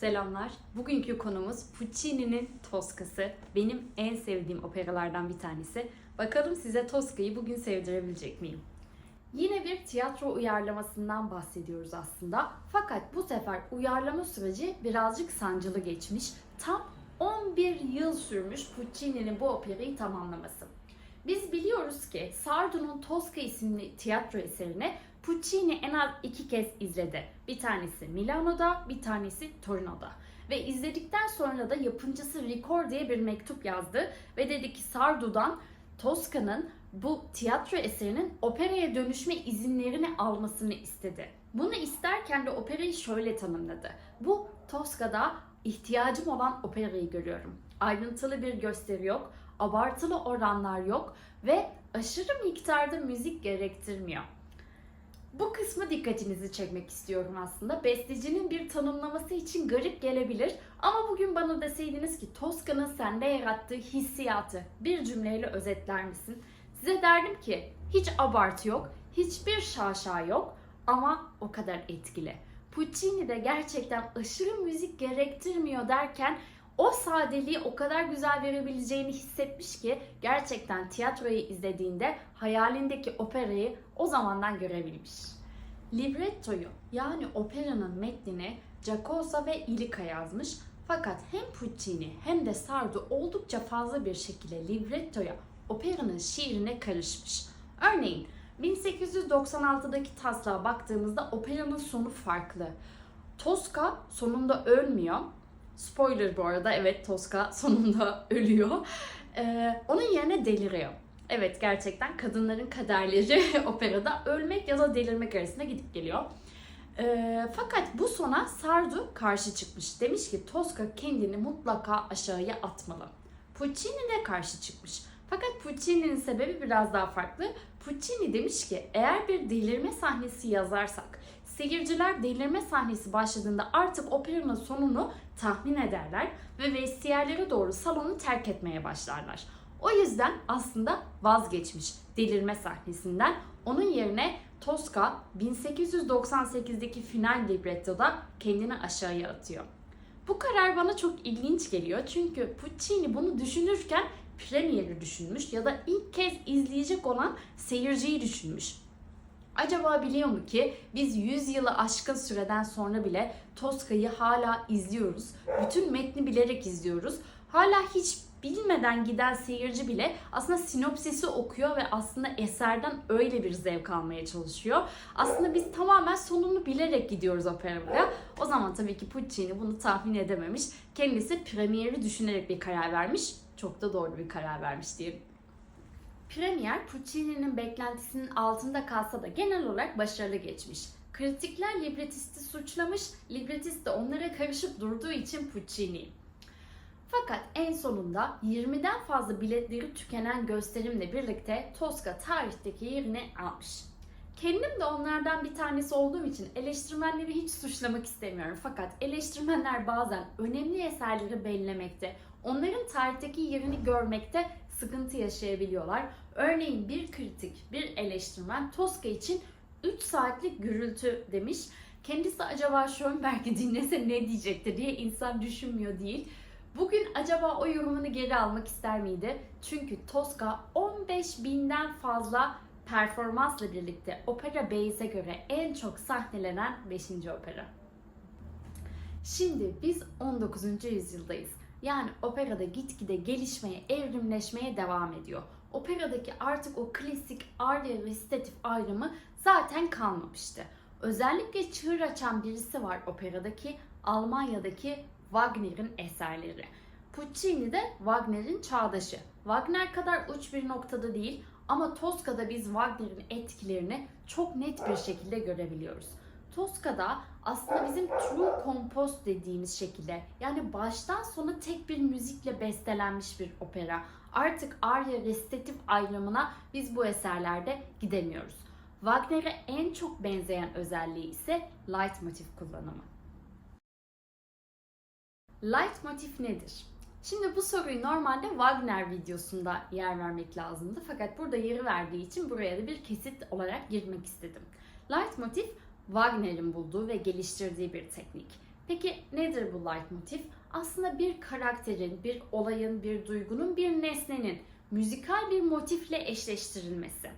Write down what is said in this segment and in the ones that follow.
Selamlar. Bugünkü konumuz Puccini'nin Toskası. Benim en sevdiğim operalardan bir tanesi. Bakalım size Toska'yı bugün sevdirebilecek miyim? Yine bir tiyatro uyarlamasından bahsediyoruz aslında. Fakat bu sefer uyarlama süreci birazcık sancılı geçmiş. Tam 11 yıl sürmüş Puccini'nin bu operayı tamamlaması. Biz biliyoruz ki Sardu'nun Tosca isimli tiyatro eserini Puccini en az iki kez izledi. Bir tanesi Milano'da, bir tanesi Torino'da. Ve izledikten sonra da yapımcısı Ricord diye bir mektup yazdı ve dedi ki Sardu'dan Tosca'nın bu tiyatro eserinin operaya dönüşme izinlerini almasını istedi. Bunu isterken de operayı şöyle tanımladı. Bu Tosca'da ihtiyacım olan operayı görüyorum. Ayrıntılı bir gösteri yok, abartılı oranlar yok ve aşırı miktarda müzik gerektirmiyor. Bu kısmı dikkatinizi çekmek istiyorum aslında. Bestecinin bir tanımlaması için garip gelebilir ama bugün bana deseydiniz ki Tosca'nın sende yarattığı hissiyatı bir cümleyle özetler misin? Size derdim ki hiç abartı yok, hiçbir şaşa yok ama o kadar etkili. Puccini de gerçekten aşırı müzik gerektirmiyor derken o sadeliği o kadar güzel verebileceğini hissetmiş ki gerçekten tiyatroyu izlediğinde hayalindeki operayı o zamandan görebilmiş. Librettoyu yani operanın metnini Giacosa ve Illica yazmış fakat hem Puccini hem de Sardu oldukça fazla bir şekilde librettoya operanın şiirine karışmış. Örneğin 1896'daki taslağa baktığımızda operanın sonu farklı. Tosca sonunda ölmüyor. Spoiler bu arada evet Tosca sonunda ölüyor. Ee, onun yerine deliriyor. Evet gerçekten kadınların kaderleri operada ölmek ya da delirmek arasında gidip geliyor. Ee, fakat bu sona Sardu karşı çıkmış. Demiş ki Tosca kendini mutlaka aşağıya atmalı. Puccini de karşı çıkmış. Fakat Puccini'nin sebebi biraz daha farklı. Puccini demiş ki eğer bir delirme sahnesi yazarsak seyirciler delirme sahnesi başladığında artık operanın sonunu tahmin ederler ve vestiyerlere doğru salonu terk etmeye başlarlar. O yüzden aslında vazgeçmiş delirme sahnesinden. Onun yerine Tosca 1898'deki final librettoda kendini aşağıya atıyor. Bu karar bana çok ilginç geliyor çünkü Puccini bunu düşünürken premieri düşünmüş ya da ilk kez izleyecek olan seyirciyi düşünmüş. Acaba biliyor mu ki biz 100 yılı aşkın süreden sonra bile Tosca'yı hala izliyoruz. Bütün metni bilerek izliyoruz. Hala hiç bilmeden giden seyirci bile aslında sinopsisi okuyor ve aslında eserden öyle bir zevk almaya çalışıyor. Aslında biz tamamen sonunu bilerek gidiyoruz operaya. O zaman tabii ki Puccini bunu tahmin edememiş. Kendisi premieri düşünerek bir karar vermiş. Çok da doğru bir karar vermiş diyelim. Premier Puccini'nin beklentisinin altında kalsa da genel olarak başarılı geçmiş. Kritikler libretisti suçlamış, libretist de onlara karışıp durduğu için Puccini. Fakat en sonunda 20'den fazla biletleri tükenen gösterimle birlikte Tosca tarihteki yerini almış. Kendim de onlardan bir tanesi olduğum için eleştirmenleri hiç suçlamak istemiyorum. Fakat eleştirmenler bazen önemli eserleri bellemekte, onların tarihteki yerini görmekte sıkıntı yaşayabiliyorlar. Örneğin bir kritik, bir eleştirmen Tosca için 3 saatlik gürültü demiş. Kendisi acaba Schönberg'i dinlese ne diyecekti diye insan düşünmüyor değil. Bugün acaba o yorumunu geri almak ister miydi? Çünkü Tosca 15 binden fazla performansla birlikte Opera Base'e göre en çok sahnelenen 5. opera. Şimdi biz 19. yüzyıldayız. Yani operada gitgide gelişmeye, evrimleşmeye devam ediyor. Operadaki artık o klasik arya resitatif ayrımı zaten kalmamıştı. Özellikle çığır açan birisi var operadaki Almanya'daki Wagner'in eserleri. Puccini de Wagner'in çağdaşı. Wagner kadar uç bir noktada değil ama Tosca'da biz Wagner'in etkilerini çok net bir şekilde görebiliyoruz. Tosca'da aslında bizim true compost dediğimiz şekilde yani baştan sona tek bir müzikle bestelenmiş bir opera. Artık arya resitatif ayrımına biz bu eserlerde gidemiyoruz. Wagner'e en çok benzeyen özelliği ise leitmotiv kullanımı. Leitmotiv nedir? Şimdi bu soruyu normalde Wagner videosunda yer vermek lazımdı. Fakat burada yeri verdiği için buraya da bir kesit olarak girmek istedim. Leitmotiv Wagner'in bulduğu ve geliştirdiği bir teknik. Peki nedir bu leitmotiv? Aslında bir karakterin, bir olayın, bir duygunun, bir nesnenin müzikal bir motifle eşleştirilmesi.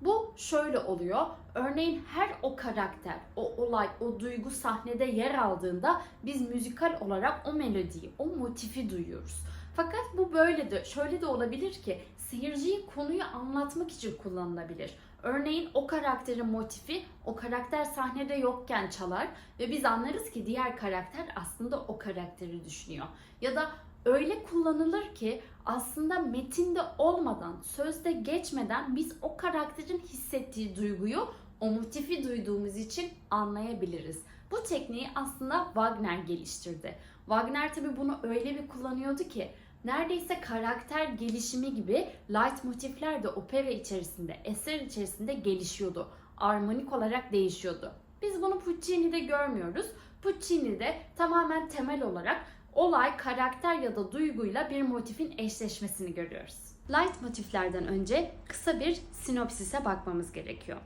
Bu şöyle oluyor. Örneğin her o karakter, o olay, o duygu sahnede yer aldığında biz müzikal olarak o melodiyi, o motifi duyuyoruz. Fakat bu böyle de şöyle de olabilir ki seyirciyi konuyu anlatmak için kullanılabilir. Örneğin o karakterin motifi o karakter sahnede yokken çalar ve biz anlarız ki diğer karakter aslında o karakteri düşünüyor. Ya da öyle kullanılır ki aslında metinde olmadan, sözde geçmeden biz o karakterin hissettiği duyguyu o motifi duyduğumuz için anlayabiliriz. Bu tekniği aslında Wagner geliştirdi. Wagner tabi bunu öyle bir kullanıyordu ki neredeyse karakter gelişimi gibi leitmotifler de opera içerisinde, eser içerisinde gelişiyordu. Armonik olarak değişiyordu. Biz bunu Puccini'de görmüyoruz. Puccini'de tamamen temel olarak olay, karakter ya da duyguyla bir motifin eşleşmesini görüyoruz. Leitmotiflerden önce kısa bir sinopsise bakmamız gerekiyor.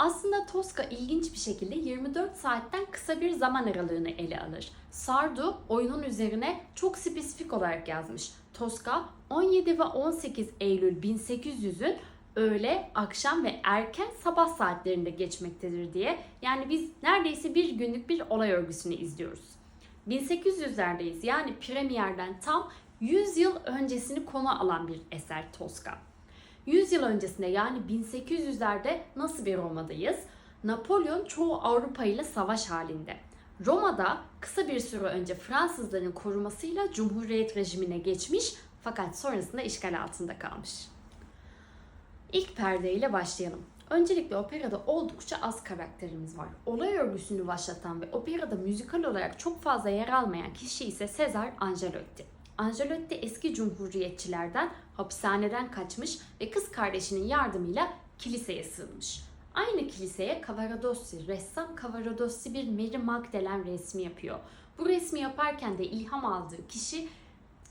Aslında Tosca ilginç bir şekilde 24 saatten kısa bir zaman aralığını ele alır. Sardu oyunun üzerine çok spesifik olarak yazmış. Tosca 17 ve 18 Eylül 1800'ün öğle, akşam ve erken sabah saatlerinde geçmektedir diye. Yani biz neredeyse bir günlük bir olay örgüsünü izliyoruz. 1800'lerdeyiz yani premierden tam 100 yıl öncesini konu alan bir eser Tosca. 100 yıl öncesinde yani 1800'lerde nasıl bir Roma'dayız? Napolyon çoğu Avrupa ile savaş halinde. Roma'da kısa bir süre önce Fransızların korumasıyla Cumhuriyet rejimine geçmiş fakat sonrasında işgal altında kalmış. İlk perdeyle başlayalım. Öncelikle operada oldukça az karakterimiz var. Olay örgüsünü başlatan ve operada müzikal olarak çok fazla yer almayan kişi ise Cesar Angelotti. Angelotti eski cumhuriyetçilerden hapishaneden kaçmış ve kız kardeşinin yardımıyla kiliseye sığınmış. Aynı kiliseye Cavaradossi, ressam Cavaradossi bir Mary Magdalene resmi yapıyor. Bu resmi yaparken de ilham aldığı kişi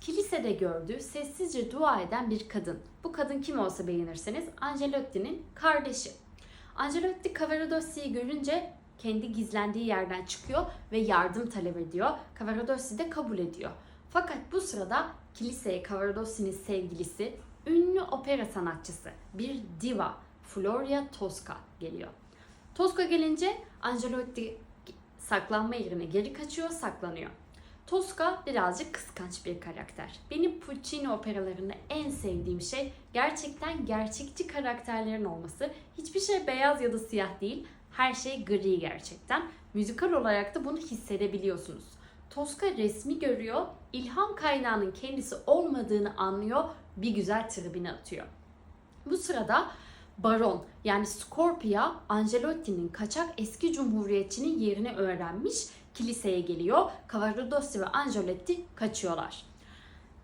kilisede gördüğü sessizce dua eden bir kadın. Bu kadın kim olsa beğenirseniz Angelotti'nin kardeşi. Angelotti Cavaradossi'yi görünce kendi gizlendiği yerden çıkıyor ve yardım talep ediyor. Cavaradossi de kabul ediyor. Fakat bu sırada kiliseye Cavaradossi'nin sevgilisi, ünlü opera sanatçısı, bir diva Floria Tosca geliyor. Tosca gelince Angelotti saklanma yerine geri kaçıyor, saklanıyor. Tosca birazcık kıskanç bir karakter. Benim Puccini operalarında en sevdiğim şey gerçekten gerçekçi karakterlerin olması. Hiçbir şey beyaz ya da siyah değil. Her şey gri gerçekten. Müzikal olarak da bunu hissedebiliyorsunuz. Tosca resmi görüyor, ilham kaynağının kendisi olmadığını anlıyor, bir güzel tribine atıyor. Bu sırada Baron yani Scorpia Angelotti'nin kaçak eski cumhuriyetçinin yerini öğrenmiş kiliseye geliyor. Cavaradossi ve Angelotti kaçıyorlar.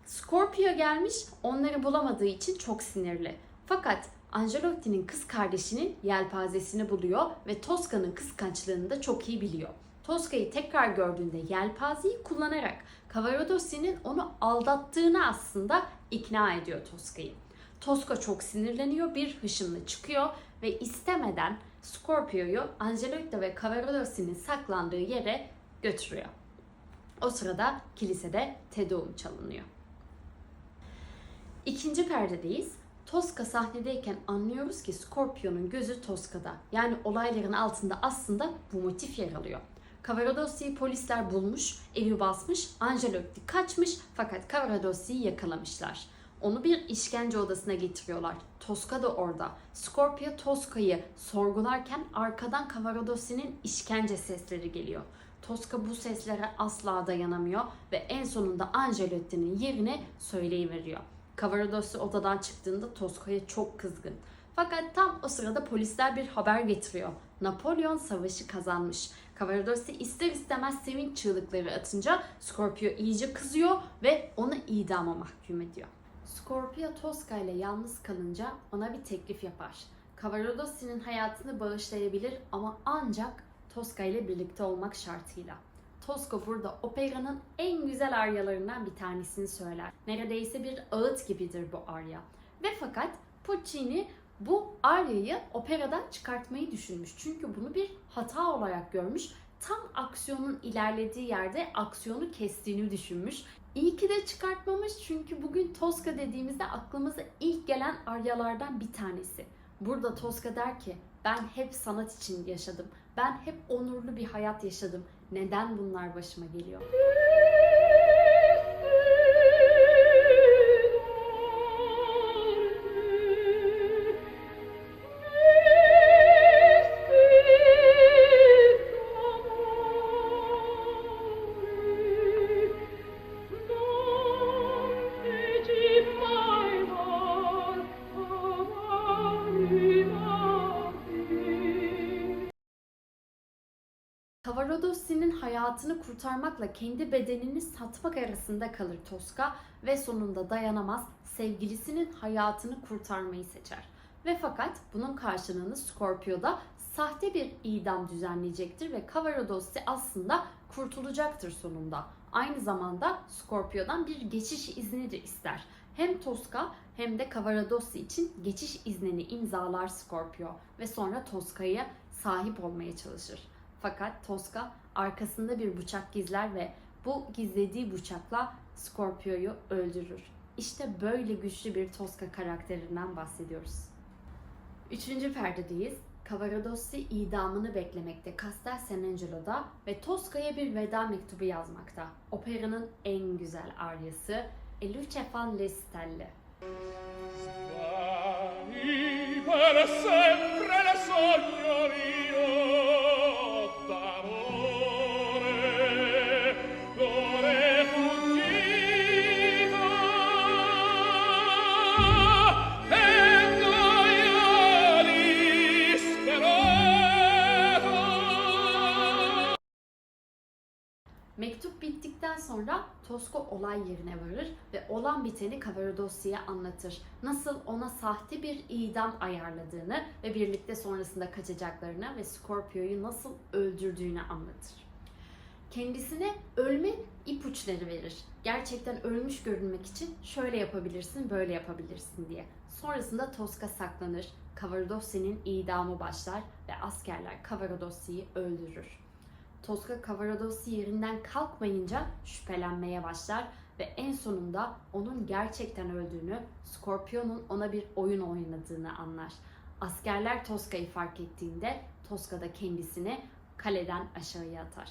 Scorpio gelmiş onları bulamadığı için çok sinirli. Fakat Angelotti'nin kız kardeşinin yelpazesini buluyor ve Tosca'nın kıskançlığını da çok iyi biliyor. Tosca'yı tekrar gördüğünde yelpazeyi kullanarak Cavaradossi'nin onu aldattığını aslında ikna ediyor Tosca'yı. Tosca çok sinirleniyor, bir hışımla çıkıyor ve istemeden Scorpio'yu Angelotti ve Cavaradossi'nin saklandığı yere götürüyor. O sırada kilisede Tedeum çalınıyor. İkinci perdedeyiz. Tosca sahnedeyken anlıyoruz ki Scorpio'nun gözü Tosca'da. Yani olayların altında aslında bu motif yer alıyor. Cavaradossi'yi polisler bulmuş, evi basmış, Angelotti kaçmış fakat Cavaradossi'yi yakalamışlar. Onu bir işkence odasına getiriyorlar. Tosca da orada. Scorpio Tosca'yı sorgularken arkadan Cavaradossi'nin işkence sesleri geliyor. Tosca bu seslere asla dayanamıyor ve en sonunda Angelotti'nin yerini söyleyiveriyor. Cavaradossi odadan çıktığında Tosca'ya çok kızgın. Fakat tam o sırada polisler bir haber getiriyor. Napolyon savaşı kazanmış. Cavaradossi ister istemez sevinç çığlıkları atınca Scorpio iyice kızıyor ve onu idama mahkum ediyor. Scorpio Tosca ile yalnız kalınca ona bir teklif yapar. Cavaradossi'nin hayatını bağışlayabilir ama ancak Tosca ile birlikte olmak şartıyla. Tosca burada operanın en güzel aryalarından bir tanesini söyler. Neredeyse bir ağıt gibidir bu arya. Ve fakat Puccini bu aryayı operadan çıkartmayı düşünmüş. Çünkü bunu bir hata olarak görmüş tam aksiyonun ilerlediği yerde aksiyonu kestiğini düşünmüş. İyi ki de çıkartmamış çünkü bugün Tosca dediğimizde aklımıza ilk gelen aryalardan bir tanesi. Burada Tosca der ki ben hep sanat için yaşadım. Ben hep onurlu bir hayat yaşadım. Neden bunlar başıma geliyor? Hayatını kurtarmakla kendi bedenini satmak arasında kalır Tosca ve sonunda dayanamaz sevgilisinin hayatını kurtarmayı seçer. Ve fakat bunun karşılığını Scorpio'da sahte bir idam düzenleyecektir ve Cavaradossi aslında kurtulacaktır sonunda. Aynı zamanda Scorpio'dan bir geçiş izni de ister. Hem Tosca hem de Cavaradossi için geçiş iznini imzalar Scorpio ve sonra Tosca'ya sahip olmaya çalışır. Fakat Tosca arkasında bir bıçak gizler ve bu gizlediği bıçakla Scorpio'yu öldürür. İşte böyle güçlü bir Tosca karakterinden bahsediyoruz. Üçüncü perdedeyiz. Cavaradossi idamını beklemekte Castel San Angelo'da ve Tosca'ya bir veda mektubu yazmakta. Operanın en güzel aryası E luce fan le stelle. Sguardi per sempre le sogno sonra Tosca olay yerine varır ve olan biteni Cavaradossi'ye anlatır. Nasıl ona sahte bir idam ayarladığını ve birlikte sonrasında kaçacaklarını ve Scorpio'yu nasıl öldürdüğünü anlatır. Kendisine ölme ipuçları verir. Gerçekten ölmüş görünmek için şöyle yapabilirsin, böyle yapabilirsin diye. Sonrasında Tosca saklanır. Cavaradossi'nin idamı başlar ve askerler Cavaradossi'yi öldürür. Tosca Cavaradossi yerinden kalkmayınca şüphelenmeye başlar ve en sonunda onun gerçekten öldüğünü, Scorpio'nun ona bir oyun oynadığını anlar. Askerler Tosca'yı fark ettiğinde Tosca da kendisini kaleden aşağıya atar.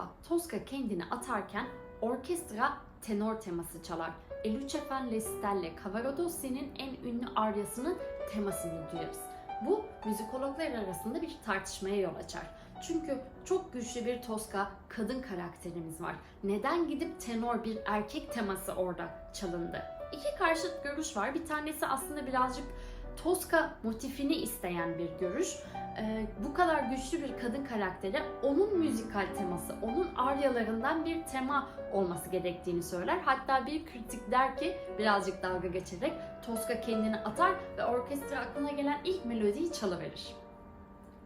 Sonunda Tosca kendini atarken orkestra tenor teması çalar. E luce fan le stelle en ünlü aryasının temasını duyarız. Bu müzikologlar arasında bir tartışmaya yol açar. Çünkü çok güçlü bir Tosca kadın karakterimiz var. Neden gidip tenor bir erkek teması orada çalındı? İki karşıt görüş var. Bir tanesi aslında birazcık Tosca motifini isteyen bir görüş e, bu kadar güçlü bir kadın karakteri onun müzikal teması, onun aryalarından bir tema olması gerektiğini söyler. Hatta bir kritik der ki birazcık dalga geçerek Tosca kendini atar ve orkestra aklına gelen ilk melodiyi çalıverir.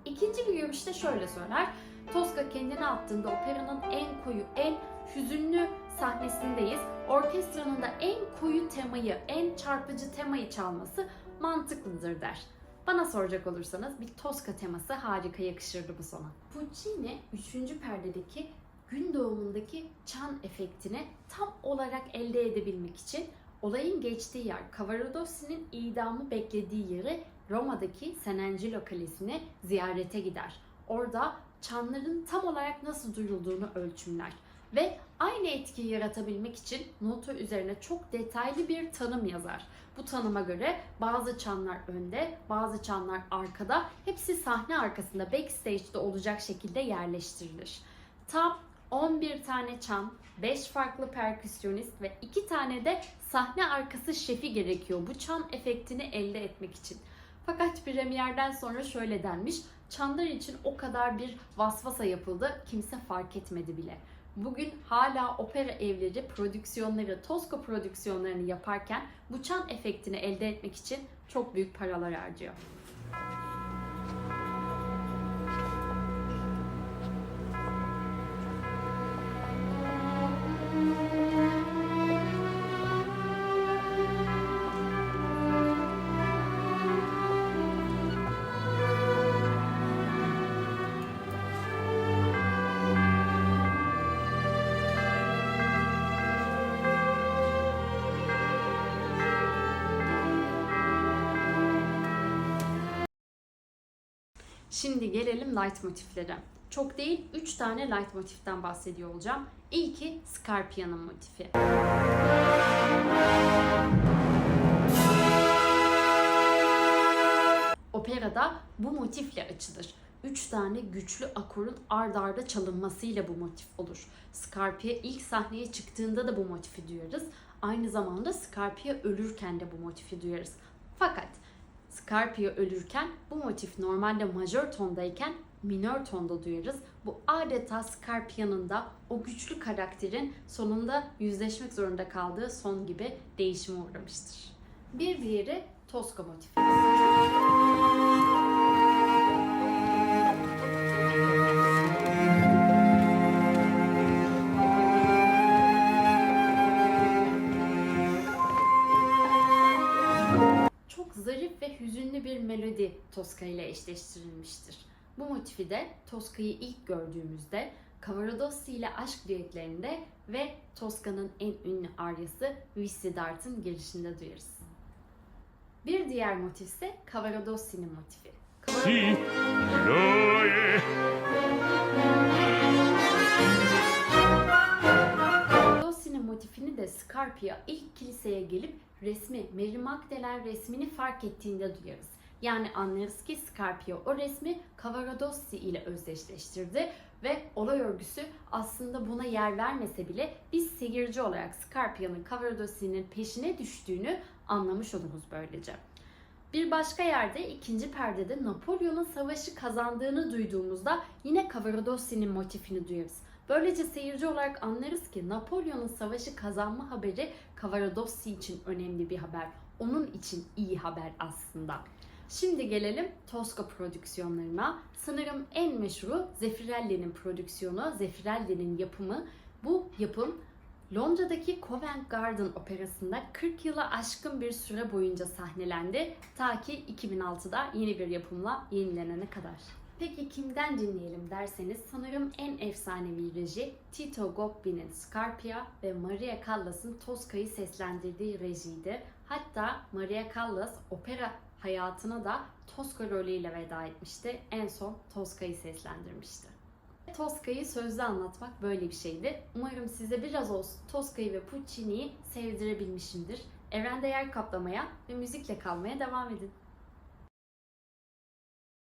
İkinci bir görüşte şöyle söyler. Tosca kendini attığında operanın en koyu, en hüzünlü sahnesindeyiz. Orkestranın da en koyu temayı, en çarpıcı temayı çalması mantıklıdır der. Bana soracak olursanız bir Tosca teması harika yakışırdı bu sona. Puccini 3. perdedeki gün doğumundaki çan efektini tam olarak elde edebilmek için olayın geçtiği yer Cavaradossi'nin idamı beklediği yeri Roma'daki San Angelo Kalesi'ne ziyarete gider. Orada çanların tam olarak nasıl duyulduğunu ölçümler ve aynı etkiyi yaratabilmek için nota üzerine çok detaylı bir tanım yazar. Bu tanıma göre bazı çanlar önde, bazı çanlar arkada, hepsi sahne arkasında backstage'de olacak şekilde yerleştirilir. Tam 11 tane çan, 5 farklı perküsyonist ve 2 tane de sahne arkası şefi gerekiyor bu çan efektini elde etmek için. Fakat premierden sonra şöyle denmiş, çanlar için o kadar bir vasvasa yapıldı, kimse fark etmedi bile. Bugün hala opera evleri prodüksiyonları, Tosca prodüksiyonlarını yaparken bu çan efektini elde etmek için çok büyük paralar harcıyor. Şimdi gelelim light motiflere. Çok değil 3 tane light motiften bahsediyor olacağım. İlki Scarpia'nın motifi. Operada bu motifle açılır. Üç tane güçlü akorun ard arda çalınmasıyla bu motif olur. Scarpia ilk sahneye çıktığında da bu motifi duyarız. Aynı zamanda Scarpia ölürken de bu motifi duyarız. Fakat Scarpia ölürken bu motif normalde majör tondayken minör tonda duyarız. Bu adeta Scarpia'nın da o güçlü karakterin sonunda yüzleşmek zorunda kaldığı son gibi değişime uğramıştır. Bir diğeri Tosca motifi. Tosca ile eşleştirilmiştir. Bu motifi de Tosca'yı ilk gördüğümüzde Cavaradossi ile aşk düetlerinde ve Tosca'nın en ünlü aryası Vissidart'ın girişinde duyarız. Bir diğer motif ise Cavaradossi'nin motifi. È. Cavaradossi'nin motifini de Scarpia ilk kiliseye gelip resmi Mary Magdalene resmini fark ettiğinde duyarız. Yani anlarız ki Scarpia o resmi Cavaradossi ile özdeşleştirdi ve olay örgüsü aslında buna yer vermese bile biz seyirci olarak Scarpia'nın Cavaradossi'nin peşine düştüğünü anlamış oluruz böylece. Bir başka yerde ikinci perdede Napolyon'un savaşı kazandığını duyduğumuzda yine Cavaradossi'nin motifini duyarız. Böylece seyirci olarak anlarız ki Napolyon'un savaşı kazanma haberi Cavaradossi için önemli bir haber. Onun için iyi haber aslında. Şimdi gelelim Tosca prodüksiyonlarına. Sanırım en meşhuru Zeffirelli'nin prodüksiyonu, Zeffirelli'nin yapımı. Bu yapım Londra'daki Covent Garden Operası'nda 40 yıla aşkın bir süre boyunca sahnelendi. Ta ki 2006'da yeni bir yapımla yenilenene kadar. Peki kimden dinleyelim derseniz sanırım en efsanevi reji Tito Gobbi'nin Scarpia ve Maria Callas'ın Tosca'yı seslendirdiği rejiydi. Hatta Maria Callas opera hayatına da Tosca rolüyle veda etmişti. En son Tosca'yı seslendirmişti. Tosca'yı sözlü anlatmak böyle bir şeydi. Umarım size biraz olsun Tosca'yı ve Puccini'yi sevdirebilmişimdir. Evrende yer kaplamaya ve müzikle kalmaya devam edin.